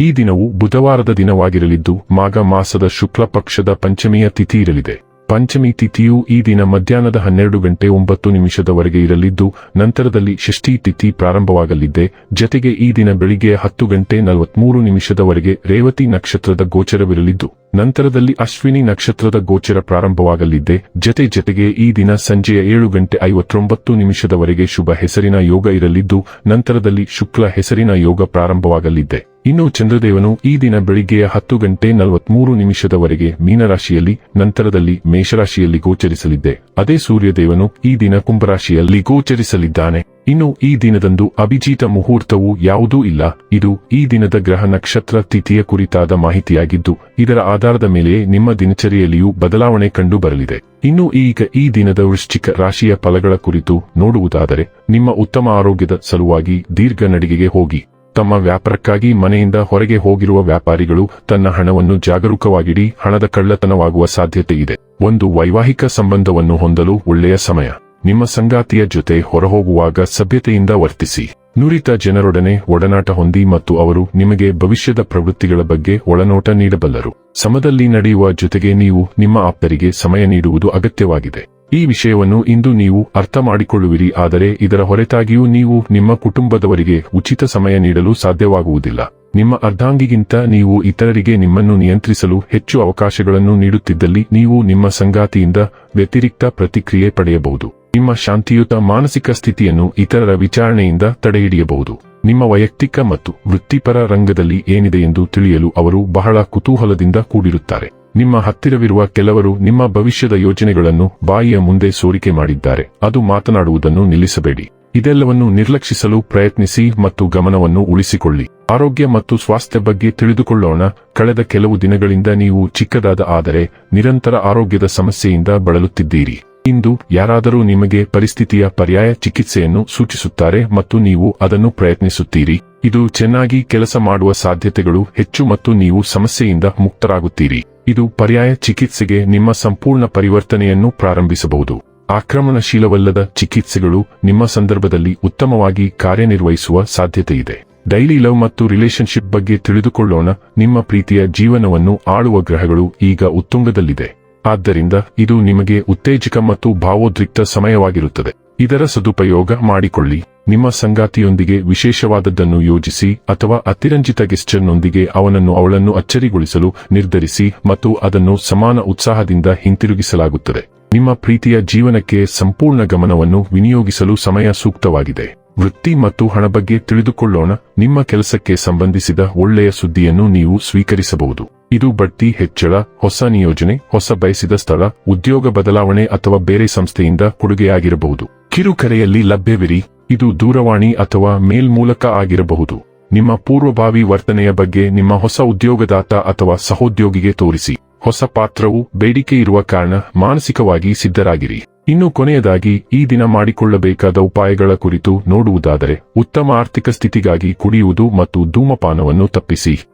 ಈ ದಿನವು ಬುಧವಾರದ ದಿನವಾಗಿರಲಿದ್ದು ಮಾಘ ಮಾಸದ ಶುಕ್ಲ ಪಕ್ಷದ ಪಂಚಮಿಯ ತಿಥಿ ಇರಲಿದೆ. ಪಂಚಮಿ ತಿಥಿಯು ಈ ದಿನ ಮಧ್ಯಾಹ್ನದ ಹನ್ನೆರಡು ಗಂಟೆ ಒಂಬತ್ತು ನಿಮಿಷದವರೆಗೆ ಇರಲಿದ್ದು, ನಂತರದಲ್ಲಿ ಷಷ್ಠಿ ತಿಥಿ ಪ್ರಾರಂಭವಾಗಲಿದೆ. ಜತೆಗೆ ಈ ದಿನ ಬೆಳಿಗ್ಗೆ ಹತ್ತು ಗಂಟೆ ನಲವತ್ಮೂರು ನಿಮಿಷದವರೆಗೆ ರೇವತಿ ನಕ್ಷತ್ರದ ಗೋಚರವಿರಲಿದ್ದು, ನಂತರದಲ್ಲಿ ಅಶ್ವಿನಿ ನಕ್ಷತ್ರದ ಗೋಚರ ಪ್ರಾರಂಭವಾಗಲಿದೆ. ಜತೆ ಜತೆಗೆ ಈ ದಿನ ಸಂಜೆಯ ಏಳು ಗಂಟೆ ಐವತ್ತೊಂಬತ್ತು ನಿಮಿಷದವರೆಗೆ ಶುಭ ಹೆಸರಿನ ಯೋಗ ಇರಲಿದ್ದು, ನಂತರದಲ್ಲಿ ಶುಕ್ಲ ಹೆಸರಿನ ಯೋಗ ಪ್ರಾರಂಭವಾಗಲಿದ್ದೆ ಇನ್ನು ಚಂದ್ರದೇವನು ಈ ದಿನ ಬೆಳಿಗ್ಗೆಯ ಹತ್ತು ಗಂಟೆ ನಲವತ್ಮೂರು ನಿಮಿಷದವರೆಗೆ ಮೀನರಾಶಿಯಲ್ಲಿ, ನಂತರದಲ್ಲಿ ಮೇಷರಾಶಿಯಲ್ಲಿ ಗೋಚರಿಸಲಿದ್ದೆ. ಅದೇ ಸೂರ್ಯದೇವನು ಈ ದಿನ ಕುಂಭರಾಶಿಯಲ್ಲಿ ಗೋಚರಿಸಲಿದ್ದಾನೆ. ಇನ್ನು ಈ ದಿನದಂದು ಅಭಿಜಿತ ಮುಹೂರ್ತವು ಯಾವುದೂ ಇಲ್ಲ. ಇದು ಈ ದಿನದ ಗ್ರಹ ನಕ್ಷತ್ರ ತಿಥಿಯ ಕುರಿತಾದ ಮಾಹಿತಿಯಾಗಿದ್ದು, ಇದರ ಆಧಾರದ ಮೇಲೆ ನಿಮ್ಮ ದಿನಚರಿಯಲ್ಲಿಯೂ ಬದಲಾವಣೆ ಕಂಡು ಬರಲಿದೆ ಇನ್ನು ಈಗ ಈ ದಿನದ ವೃಶ್ಚಿಕ ರಾಶಿಯ ಫಲಗಳ ಕುರಿತು ನೋಡುವುದಾದರೆ, ನಿಮ್ಮ ಉತ್ತಮ ಆರೋಗ್ಯದ ಸಲುವಾಗಿ ದೀರ್ಘ ನಡಿಗೆಗೆ ಹೋಗಿ. ತಮ್ಮ ವ್ಯಾಪಾರಕ್ಕಾಗಿ ಮನೆಯಿಂದ ಹೊರಗೆ ಹೋಗಿರುವ ವ್ಯಾಪಾರಿಗಳು ತನ್ನ ಹಣವನ್ನು ಜಾಗರೂಕವಾಗಿಡಿ ಹಣದ ಕಳ್ಳತನವಾಗುವ ಸಾಧ್ಯತೆ ಇದೆ. ಒಂದು ವೈವಾಹಿಕ ಸಂಬಂಧವನ್ನು ಹೊಂದಲು ಒಳ್ಳೆಯ ಸಮಯ. ನಿಮ್ಮ ಸಂಗಾತಿಯ ಜೊತೆ ಹೊರಹೋಗುವಾಗ ಸಭ್ಯತೆಯಿಂದ ವರ್ತಿಸಿ. ನುರಿತ ಜನರೊಡನೆ ಒಡನಾಟ ಹೊಂದಿ ಮತ್ತು ಅವರು ನಿಮಗೆ ಭವಿಷ್ಯದ ಪ್ರವೃತ್ತಿಗಳ ಬಗ್ಗೆ ಒಳನೋಟ ನೀಡಬಲ್ಲರು. ಸಮದಲ್ಲಿ ನಡೆಯುವ ಜೊತೆಗೆ ನೀವು ನಿಮ್ಮ ಆಪ್ತರಿಗೆ ಸಮಯ ನೀಡುವುದು ಅಗತ್ಯವಾಗಿದೆ. ಈ ವಿಷಯವನ್ನು ಇಂದು ನೀವು ಅರ್ಥ ಮಾಡಿಕೊಳ್ಳುವಿರಿ, ಆದರೆ ಇದರ ಹೊರತಾಗಿಯೂ ನೀವು ನಿಮ್ಮ ಕುಟುಂಬದವರಿಗೆ ಉಚಿತ ಸಮಯ ನೀಡಲು ಸಾಧ್ಯವಾಗುವುದಿಲ್ಲ. ನಿಮ್ಮ ಅರ್ಧಾಂಗಿಗಿಂತ ನೀವು ಇತರರಿಗೆ ನಿಮ್ಮನ್ನು ನಿಯಂತ್ರಿಸಲು ಹೆಚ್ಚು ಅವಕಾಶಗಳನ್ನು ನೀಡುತ್ತಿದ್ದಲ್ಲಿ ನೀವು ನಿಮ್ಮ ಸಂಗಾತಿಯಿಂದ ವ್ಯತಿರಿಕ್ತ ಪ್ರತಿಕ್ರಿಯೆ ಪಡೆಯಬಹುದು. ನಿಮ್ಮ ಶಾಂತಿಯುತ ಮಾನಸಿಕ ಸ್ಥಿತಿಯನ್ನು ಇತರರ ವಿಚಾರಣೆಯಿಂದ ತಡೆಹಿಡಿಯಬಹುದು. ನಿಮ್ಮ ವೈಯಕ್ತಿಕ ಮತ್ತು ವೃತ್ತಿಪರ ರಂಗದಲ್ಲಿ ಏನಿದೆ ಎಂದು ತಿಳಿಯಲು ಅವರು ಬಹಳ ಕುತೂಹಲದಿಂದ ಕೂಡಿರುತ್ತಾರೆ. ನಿಮ್ಮ ಹತ್ತಿರವಿರುವ ಕೆಲವರು ನಿಮ್ಮ ಭವಿಷ್ಯದ ಯೋಜನೆಗಳನ್ನು ಬಾಯಿಯ ಮುಂದೆ ಸೋರಿಕೆ ಮಾಡಿದ್ದಾರೆ. ಅದು ಮಾತನಾಡುವುದನ್ನು ನಿಲ್ಲಿಸಬೇಡಿ. ಇದೆಲ್ಲವನ್ನು ನಿರ್ಲಕ್ಷಿಸಲು ಪ್ರಯತ್ನಿಸಿ ಮತ್ತು ಗಮನವನ್ನು ಉಳಿಸಿಕೊಳ್ಳಿ. ಆರೋಗ್ಯ ಮತ್ತು ಸ್ವಾಸ್ಥ್ಯ ಬಗ್ಗೆ ತಿಳಿದುಕೊಳ್ಳೋಣ. ಕಳೆದ ಕೆಲವು ದಿನಗಳಿಂದ ನೀವು ಚಿಕ್ಕದಾದ ಆದರೆ ನಿರಂತರ ಆರೋಗ್ಯದ ಸಮಸ್ಯೆಯಿಂದ ಬಳಲುತ್ತಿದ್ದೀರಿ. ಇಂದು ಯಾರಾದರೂ ನಿಮಗೆ ಪರಿಸ್ಥಿತಿಯ ಪರ್ಯಾಯ ಚಿಕಿತ್ಸೆಯನ್ನು ಸೂಚಿಸುತ್ತಾರೆ ಮತ್ತು ನೀವು ಅದನ್ನು ಪ್ರಯತ್ನಿಸುತ್ತೀರಿ. ಇದು ಚೆನ್ನಾಗಿ ಕೆಲಸ ಮಾಡುವ ಸಾಧ್ಯತೆಗಳು ಹೆಚ್ಚು ಮತ್ತು ನೀವು ಸಮಸ್ಯೆಯಿಂದ ಮುಕ್ತರಾಗುತ್ತೀರಿ. ಇದು ಪರ್ಯಾಯ ಚಿಕಿತ್ಸೆಗೆ ನಿಮ್ಮ ಸಂಪೂರ್ಣ ಪರಿವರ್ತನೆಯನ್ನು ಪ್ರಾರಂಭಿಸಬಹುದು. ಆಕ್ರಮಣಶೀಲವಲ್ಲದ ಚಿಕಿತ್ಸೆಗಳು ನಿಮ್ಮ ಸಂದರ್ಭದಲ್ಲಿ ಉತ್ತಮವಾಗಿ ಕಾರ್ಯನಿರ್ವಹಿಸುವ ಸಾಧ್ಯತೆಯಿದೆ. ಡೈಲಿ ಲವ್ ಮತ್ತು ರಿಲೇಶನ್ಶಿಪ್ ಬಗ್ಗೆ ತಿಳಿದುಕೊಳ್ಳೋಣ. ನಿಮ್ಮ ಪ್ರೀತಿಯ ಜೀವನವನ್ನು ಆಳುವ ಗ್ರಹಗಳು ಈಗ ಉತ್ತುಂಗದಲ್ಲಿದೆ. ಆದ್ದರಿಂದ ಇದು ನಿಮಗೆ ಉತ್ತೇಜಕ ಮತ್ತು ಭಾವೋದ್ರಿಕ್ತ ಸಮಯವಾಗಿರುತ್ತದೆ. ಇದರ ಸದುಪಯೋಗ ಮಾಡಿಕೊಳ್ಳಿ. ನಿಮ್ಮ ಸಂಗಾತಿಯೊಂದಿಗೆ ವಿಶೇಷವಾದದ್ದನ್ನು ಯೋಜಿಸಿ ಅಥವಾ ಅತಿರಂಜಿತ ಗೆಸ್ಟರ್ನೊಂದಿಗೆ ಅವನನ್ನು ಅವಳನ್ನು ಅಚ್ಚರಿಗೊಳಿಸಲು ನಿರ್ಧರಿಸಿ ಮತ್ತು ಅದನ್ನು ಸಮಾನ ಉತ್ಸಾಹದಿಂದ ಹಿಂತಿರುಗಿಸಲಾಗುತ್ತದೆ. ನಿಮ್ಮ ಪ್ರೀತಿಯ ಜೀವನಕ್ಕೆ ಸಂಪೂರ್ಣ ಗಮನವನ್ನು ವಿನಿಯೋಗಿಸಲು ಸಮಯ ಸೂಕ್ತವಾಗಿದೆ. ವೃತ್ತಿ ಮತ್ತು ಹಣ ಬಗ್ಗೆ ತಿಳಿದುಕೊಳ್ಳೋಣ. ನಿಮ್ಮ ಕೆಲಸಕ್ಕೆ ಸಂಬಂಧಿಸಿದ ಒಳ್ಳೆಯ ಸುದ್ದಿಯನ್ನು ನೀವು ಸ್ವೀಕರಿಸಬಹುದು. ಇದು ಬಡ್ತಿ ಹೆಚ್ಚಳ, ಹೊಸ ನಿಯೋಜನೆ, ಹೊಸ ಬಯಸಿದ ಸ್ಥಳ, ಉದ್ಯೋಗ ಬದಲಾವಣೆ ಅಥವಾ ಬೇರೆ ಸಂಸ್ಥೆಯಿಂದ ಕೊಡುಗೆಯಾಗಿರಬಹುದು. ಕಿರುಕರೆಯಲ್ಲಿ ಲಭ್ಯವಿರಿ, ಇದು ದೂರವಾಣಿ ಅಥವಾ ಮೇಲ್ ಮೂಲಕ ಆಗಿರಬಹುದು. ನಿಮ್ಮ ಪೂರ್ವಭಾವಿ ವರ್ತನೆಯ ಬಗ್ಗೆ ನಿಮ್ಮ ಹೊಸ ಉದ್ಯೋಗದಾತ ಅಥವಾ ಸಹೋದ್ಯೋಗಿಗೆ ತೋರಿಸಿ. ಹೊಸ ಪಾತ್ರವು ಬೇಡಿಕೆ ಇರುವ ಕಾರಣ ಮಾನಸಿಕವಾಗಿ ಸಿದ್ಧರಾಗಿರಿ. ಇನ್ನು ಕೊನೆಯದಾಗಿ, ಈ ದಿನ ಮಾಡಿಕೊಳ್ಳಬೇಕಾದ ಉಪಾಯಗಳ ಕುರಿತು ನೋಡುವುದಾದರೆ, ಉತ್ತಮ ಆರ್ಥಿಕ ಸ್ಥಿತಿಗಾಗಿ ಕುಡಿಯುವುದು ಮತ್ತು ಧೂಮಪಾನವನ್ನು ತಪ್ಪಿಸಿ.